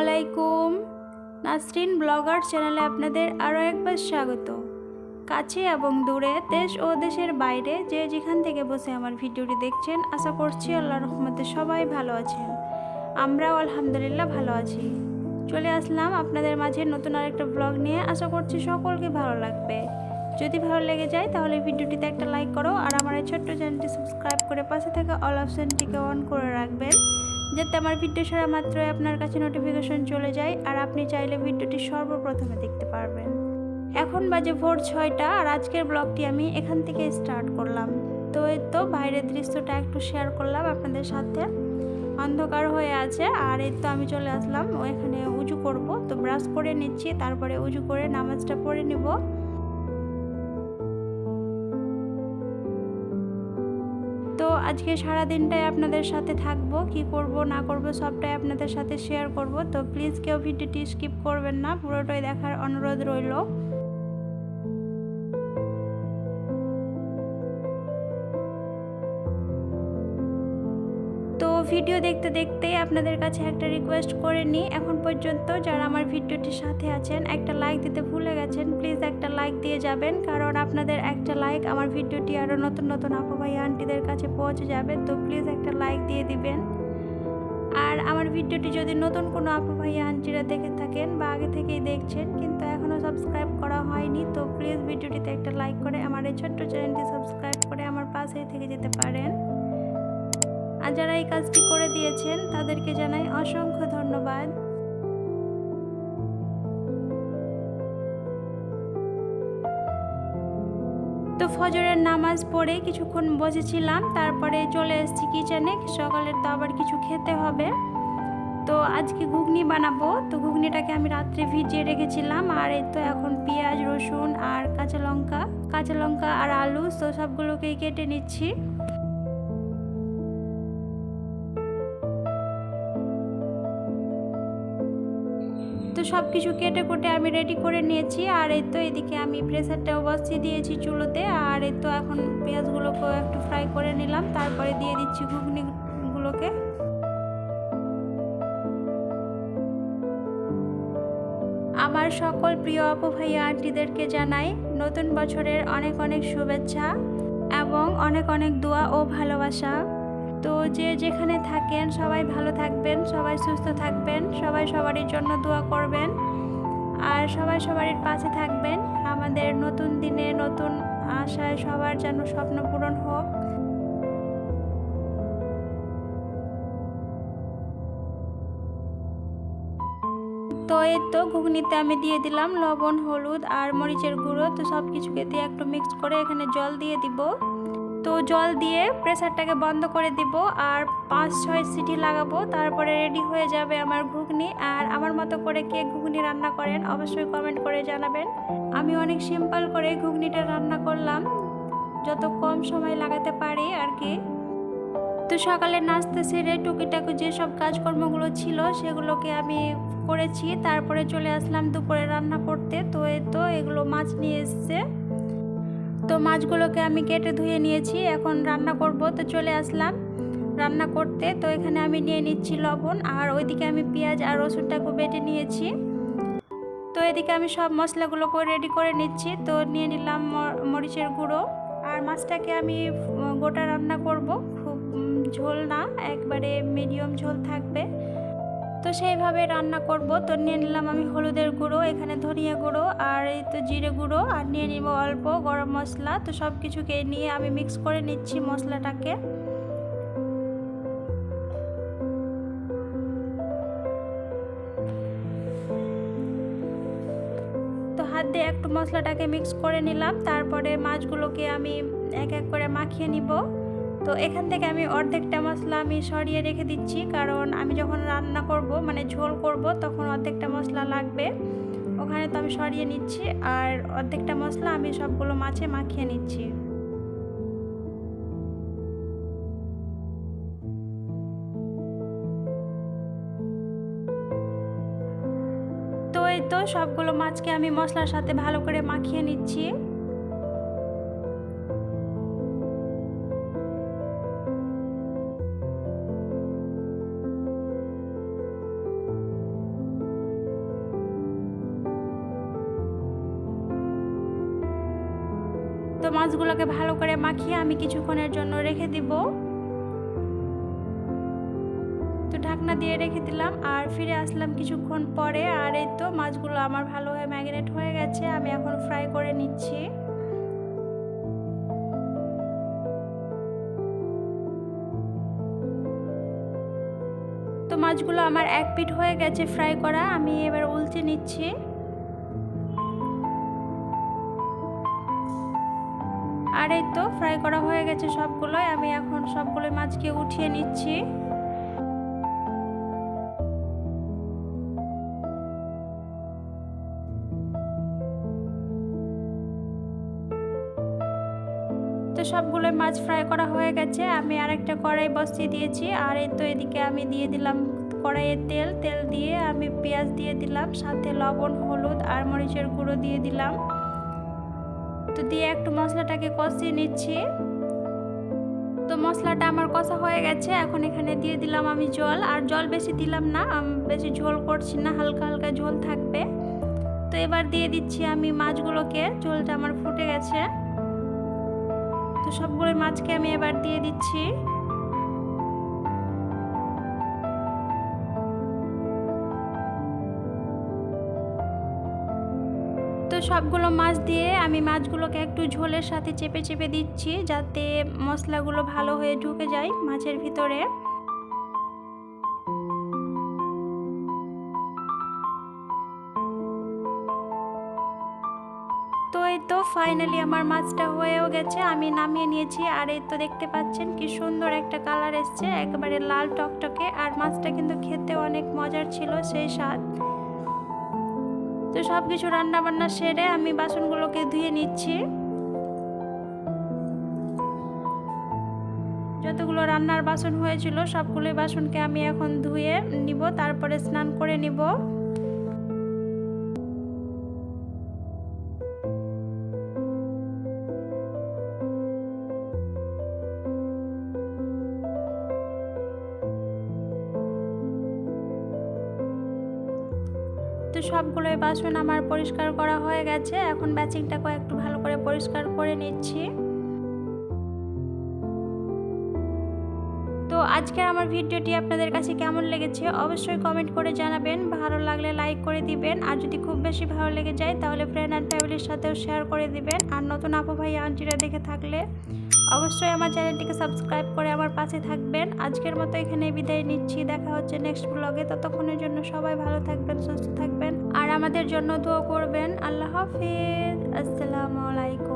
আলাইকুম। নাসরিন ব্লগার চ্যানেলে আপনাদের আরও একবার স্বাগত। কাছে এবং দূরে দেশ ও দেশের বাইরে যে যেখান থেকে বসে আমার ভিডিওটি দেখছেন, আশা করছি আল্লাহ রহমতে সবাই ভালো আছেন। আমরাও আলহামদুলিল্লাহ ভালো আছি। চলে আসলাম আপনাদের মাঝে নতুন আরেকটা ব্লগ নিয়ে। আশা করছি সকলকে ভালো লাগবে। যদি ভালো লেগে যায় তাহলে ভিডিওটিতে একটা লাইক করো আর আমার এই ছোট্ট চ্যানেলটি সাবস্ক্রাইব করে পাশে থাকা অল অপশানটিকে অন করে রাখবেন। যাতে আমার ভিডিও সারা মাত্রই আপনার কাছে নোটিফিকেশন চলে যায় আর আপনি চাইলে ভিডিওটি সর্বপ্রথমে দেখতে পারবেন। এখন বাজে ভোর ছয়টা আর আজকের ব্লগটি আমি এখান থেকে স্টার্ট করলাম। তো এই তো বাইরের দৃশ্যটা একটু শেয়ার করলাম আপনাদের সাথে। অন্ধকার হয়ে আছে আর এই তো আমি চলে আসলাম। এখানে উজু করব। তো ব্রাশ করে নিচ্ছি, তারপরে উজু করে নামাজটা পড়ে নিব। আজকে সারা দিনটাই আপনাদের সাথে থাকব, কি করব, না করব, সবটাই আপনাদের সাথে শেয়ার করব। তো প্লিজ কেউ ভিডিওটি স্কিপ করবেন না, পুরোটাই দেখার অনুরোধ রইল। ভিডিও দেখতে দেখতেই আপনাদের কাছে একটা রিকোয়েস্ট করে নিই। এখন পর্যন্ত যারা আমার ভিডিওটির সাথে আছেন, একটা লাইক দিতে ভুলে গেছেন প্লিজ একটা লাইক দিয়ে যাবেন। কারণ আপনাদের একটা লাইক আমার ভিডিওটি আরও নতুন নতুন আপু আন্টিদের কাছে পৌঁছে যাবে, তো প্লিজ একটা লাইক দিয়ে দিবেন। আর আমার ভিডিওটি যদি নতুন কোনো আপু আন্টিরা দেখে থাকেন বা আগে থেকেই দেখছেন, কিন্তু এখনও সাবস্ক্রাইব করা হয়নি, তো প্লিজ ভিডিওটিতে একটা লাইক করে আমার এই ছোট্ট চ্যানেলটি সাবস্ক্রাইব করে আমার পাশেই থেকে যেতে পারেন। আর যারা এই কাজটি করে দিয়েছেন, তাদেরকে জানাই অসংখ্য ধন্যবাদ। তো ফজরের নামাজ পড়ে কিছুক্ষণ বসেছিলাম, তারপরে চলে এসেছি কিচেনে সকালের তো আবার কিছু খেতে হবে। তো আজকে ঘুগনি বানাবো, তো ঘুগনিটাকে আমি রাত্রে ভিজিয়ে রেখেছিলাম, আর এই তো এখন পেঁয়াজ, রসুন আর কাঁচা লঙ্কা কাঁচা লঙ্কা আর আলু, তো সবগুলোকেই কেটে নিচ্ছি। সব কিছু কেটে কুটে আমি রেডি করে নিয়েছি। আর এই তো এদিকে আমি প্রেসারটাও বসিয়ে দিয়েছি চুলোতে। আর এই তো এখন পেঁয়াজগুলোকেও একটু ফ্রাই করে নিলাম। তারপরে দিয়ে দিচ্ছি ঘুগনিগুলোকে। আমার সকল প্রিয় আপু ভাইয়া আন্টিদেরকে জানাই নতুন বছরের অনেক অনেক শুভেচ্ছা এবং অনেক অনেক দোয়া ও ভালোবাসা। তো যে যেখানে থাকেন, সবাই ভালো থাকবেন, সবাই সুস্থ থাকবেন, সবাই সবারই জন্য দোয়া করবেন, আর সবাই সবারই পাশে থাকবেন। আমাদের নতুন দিনে নতুন আশায় সবার যেন স্বপ্ন পূরণ হোক। তো এই তো ঘুগনিতে আমি দিয়ে দিলাম লবণ, হলুদ আর মরিচের গুঁড়ো। তো সব কিছুকে দিয়ে একটু মিক্স করে এখানে জল দিয়ে দিব। তো জল দিয়ে প্রেসারটাকে বন্ধ করে দিব আর পাঁচ ছয় সিটি লাগাবো, তারপরে রেডি হয়ে যাবে আমার ঘুগনি। আর আমার মতো করে কে ঘুগনি রান্না করেন অবশ্যই কমেন্ট করে জানাবেন। আমি অনেক সিম্পল করে ঘুগনিটা রান্না করলাম। যত কম সময় লাগাতে পারি আর কি। তো সকালে নাস্তা সেরে টুকিটাকি যেসব কাজকর্মগুলো ছিল সেগুলোকে আমি করেছি। তারপরে চলে আসলাম দুপুরে রান্না করতে। তো এই তো এগুলো মাছ নিয়ে এসছে। তো মাছগুলোকে আমি কেটে ধুয়ে নিয়েছি, এখন রান্না করব। তো চলে আসলাম রান্না করতে। তো এখানে আমি নিয়ে নিচ্ছি লবণ আর ওইদিকে আমি পেঁয়াজ আর রসুনটাকে বেটে নিয়েছি। তো এদিকে আমি সব মশলাগুলোকে রেডি করে নিচ্ছি। তো নিয়ে নিলাম মরিচের গুঁড়ো আর মাছটাকে আমি গোটা রান্না করব। খুব ঝোল না, একবারে মিডিয়াম ঝোল থাকবে। তো সেইভাবে রান্না করব। তো নিয়ে নিলাম আমি হলুদের গুঁড়ো, এখানে ধনিয়া গুঁড়ো আর এই তো জিরে গুঁড়ো আর নিয়ে নিব অল্প গরম মশলা। তো সব কিছুকে নিয়ে আমি মিক্স করে নিচ্ছি মশলাটাকে। হাত একটু মশলাটাকে মিক্স করে নিলাম। তারপরে মাছগুলোকে আমি এক এক করে মাখিয়ে নিব। তো এখান থেকে আমি অর্ধেকটা মশলা আমি সরিয়ে রেখে দিচ্ছি, কারণ আমি যখন রান্না করব মানে ঝোল করব, তখন অর্ধেকটা মশলা লাগবে। ওখানে তো আমি সরিয়ে নিচ্ছি, আর অর্ধেকটা মশলা আমি সবগুলো মাছে মাখিয়ে নিচ্ছি। তো এই তো সবগুলো মাছকে আমি মশলার সাথে ভালো করে মাখিয়ে নিচ্ছি। মাছগুলোকে ভালো করে মাখিয়ে আমি কিছুক্ষণের জন্য রেখে দিব। তো ঢাকনা দিয়ে রেখে দিলাম আর ফিরে আসলাম কিছুক্ষণ পরে। আর এই তো মাছগুলো আমার ভালোভাবে ম্যাগনেট হয়ে গেছে, আমি এখন ফ্রাই করে নিচ্ছি। তো মাছগুলো আমার এক পিঠ হয়ে গেছে ফ্রাই করা, আমি এবার উলচে নিচ্ছি। আর এই তো ফ্রাই করা হয়ে গেছে সবগুলোই। আমি এখন সবগুলো মাছকে উঠিয়ে নিচ্ছি। তো সবগুলো মাছ ফ্রাই করা হয়ে গেছে। আমি আরেকটা কড়াই বসিয়ে দিয়েছি। আর এই তো এদিকে আমি দিয়ে দিলাম কড়াইয়ে তেল। তেল দিয়ে আমি পেঁয়াজ দিয়ে দিলাম, সাথে লবণ, হলুদ আর মরিচের গুঁড়ো দিয়ে দিলাম। তো দিয়ে একটু মশলাটাকে কষিয়ে নিচ্ছি। তো মশলাটা আমার কষা হয়ে গেছে, এখন এখানে দিয়ে দিলাম আমি জল। আর জল বেশি দিলাম না বেশি ঝোল করছি না, হালকা হালকা ঝোল থাকবে। তো এবার দিয়ে দিচ্ছি আমি মাছগুলোকে, ঝোলটা আমার ফুটে গেছে। তো সবগুলো মাছকে আমি এবার দিয়ে দিচ্ছি। তো সবগুলো মাছ দিয়ে আমি মাছগুলোকে একটু ঝোলের সাথে চেপে চেপে দিচ্ছি যাতে মশলাগুলো ভালো হয়ে ঢুকে যায় মাছের ভিতরে। তো এই তো ফাইনালি আমার মাছটা হয়েও গেছে, আমি নামিয়ে নিয়েছি। আর এই তো দেখতে পাচ্ছেন কি সুন্দর একটা কালার এসছে, একেবারে লাল টকটকে। আর মাছটা কিন্তু খেতে অনেক মজার ছিল সেই স্বাদ। তো সব কিছু রান্না বান্না সেরে আমি বাসনগুলোকে ধুয়ে নিচ্ছি। যতগুলো রান্নার বাসন হয়েছিল, সবগুলোই বাসনকে আমি এখন ধুয়ে নিব, তারপরে স্নান করে নিব। তো সবগুলো বাসন আমার পরিষ্কার করা হয়ে গেছে। এখন ব্যাচিংটাকে একটু ভালো করে পরিষ্কার করে নিচ্ছি। তো আজকের আমার ভিডিওটি আপনাদের কাছে কেমন লেগেছে অবশ্যই কমেন্ট করে জানাবেন। ভালো লাগলে লাইক করে দিবেন। আর যদি খুব বেশি ভালো লেগে যায় তাহলে ফ্রেন্ড অ্যান্ড ফ্যামিলির সাথেও শেয়ার করে দিবেন। আর নতুন আপু ভাই আন্টিরা দেখে থাকলে অবশ্যই আমার চ্যানেলটিকে সাবস্ক্রাইব করে আমার পাশে থাকবেন। আজকের মতো এখানে বিদায় নিচ্ছি। দেখা হচ্ছে নেক্সট ব্লগে। ততক্ষণের জন্য সবাই ভালো থাকবেন, সুস্থ থাকবেন। আর আমাদের জন্য দোয়া করবেন। আল্লাহ হাফিজ। আসসালামু আলাইকুম।